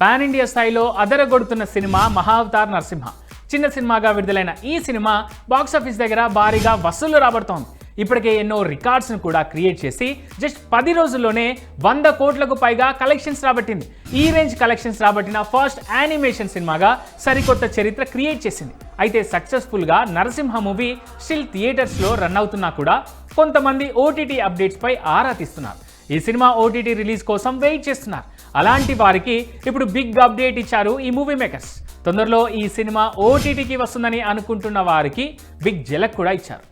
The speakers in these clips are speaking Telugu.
పాన్ ఇండియా స్థాయిలో అదరగొడుతున్న సినిమా మహావతార్ నరసింహ. చిన్న సినిమాగా విడుదలైన ఈ సినిమా బాక్సాఫీస్ దగ్గర భారీగా వసూళ్ళు రాబడుతోంది. ఇప్పటికే ఎన్నో రికార్డ్స్ను కూడా క్రియేట్ చేసి జస్ట్ పది రోజుల్లోనే వంద కోట్లకు పైగా కలెక్షన్స్ రాబట్టింది. ఈ రేంజ్ కలెక్షన్స్ రాబట్టిన ఫస్ట్ యానిమేషన్ సినిమాగా సరికొత్త చరిత్ర క్రియేట్ చేసింది. అయితే సక్సెస్ఫుల్గా నరసింహ మూవీ స్టిల్ థియేటర్స్లో రన్ అవుతున్నా కూడా కొంతమంది ఓటీటీ అప్డేట్స్పై ఆరా తీస్తున్నారు. ఈ సినిమా ఓటీటీ రిలీజ్ కోసం వెయిట్ చేస్తున్నారు. అలాంటి వారికి ఇప్పుడు బిగ్ అప్డేట్ ఇచ్చారు ఈ మూవీ మేకర్స్ తొందరలో ఈ సినిమా ఓటీటీకి వస్తుందని అనుకుంటున్న వారికి బిగ్ జలక్ కూడా ఇచ్చారు.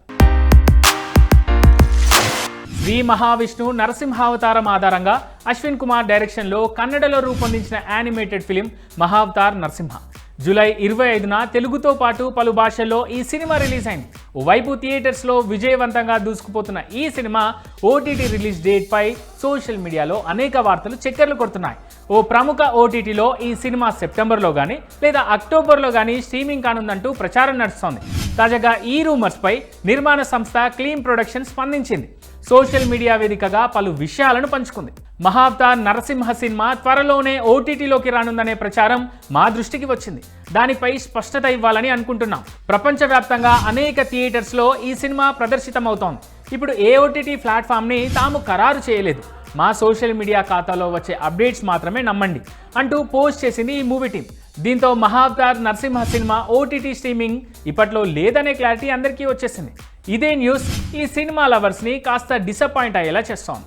శ్రీ మహావిష్ణు నరసింహావతారం ఆధారంగా అశ్విన్ కుమార్ డైరెక్షన్లో కన్నడలో రూపొందించిన animated film Mahavatar Narasimha. July ఇరవై ఐదున తెలుగుతో పాటు పలు భాషల్లో ఈ సినిమా రిలీజ్ అయింది. ఓవైపు థియేటర్స్లో విజయవంతంగా దూసుకుపోతున్న ఈ సినిమా ఓటీటీ రిలీజ్ డేట్పై సోషల్ మీడియాలో అనేక వార్తలు చక్కర్లు కొడుతున్నాయి. ఓ ప్రముఖ ఓటీటీలో ఈ సినిమా సెప్టెంబర్లో కానీ లేదా అక్టోబర్లో కానీ స్ట్రీమింగ్ కానుందంటూ ప్రచారం నడుస్తోంది. తాజాగా ఈ రూమర్స్పై నిర్మాణ సంస్థ క్లీన్ ప్రొడక్షన్ స్పందించింది. సోషల్ మీడియా వేదికగా పలు విషయాలను పంచుకుంది. మహావతార్ నరసింహ సినిమా త్వరలోనే ఓటీటీలోకి రానుందనే ప్రచారం మా దృష్టికి వచ్చింది. దానిపై స్పష్టత ఇవ్వాలని అనుకుంటున్నాం. ప్రపంచవ్యాప్తంగా అనేక థియేటర్స్లో ఈ సినిమా ప్రదర్శితమవుతోంది. ఇప్పుడు ఏ ఓటీటీ ప్లాట్ఫామ్ని తాము ఖరారు చేయలేదు. మా సోషల్ మీడియా ఖాతాలో వచ్చే అప్డేట్స్ మాత్రమే నమ్మండి అంటూ పోస్ట్ చేసింది ఈ మూవీ టీం దీంతో మహావతార్ నరసింహ సినిమా ఓటీటీ స్ట్రీమింగ్ ఇప్పట్లో లేదనే క్లారిటీ అందరికీ వచ్చేసింది. ఇదే న్యూస్ ఈ సినిమా లవర్స్ని కాస్త డిసప్పాయింట్ అయ్యేలా చేస్తోంది.